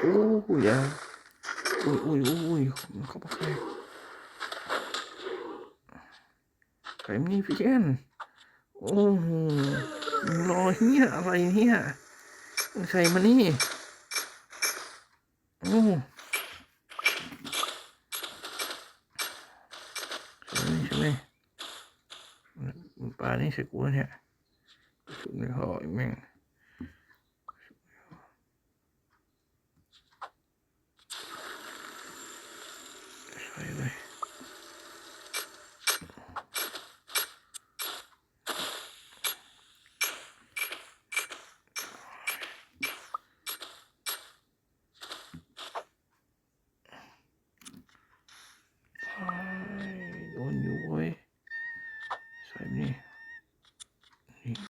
โอ้ยย่าอุ้ยอุ้ยอุ้ยมันเข้าไปใครใครมีพี่แอนโอ้โหมึงรอเฮียอะไรเนี่ยมึงใครมานี่โอ้ใช่ไหมไปลานี่ใส่กูเนี่ยสุดในหอยแม่ง ไปเลยใส่แบบนี้นี่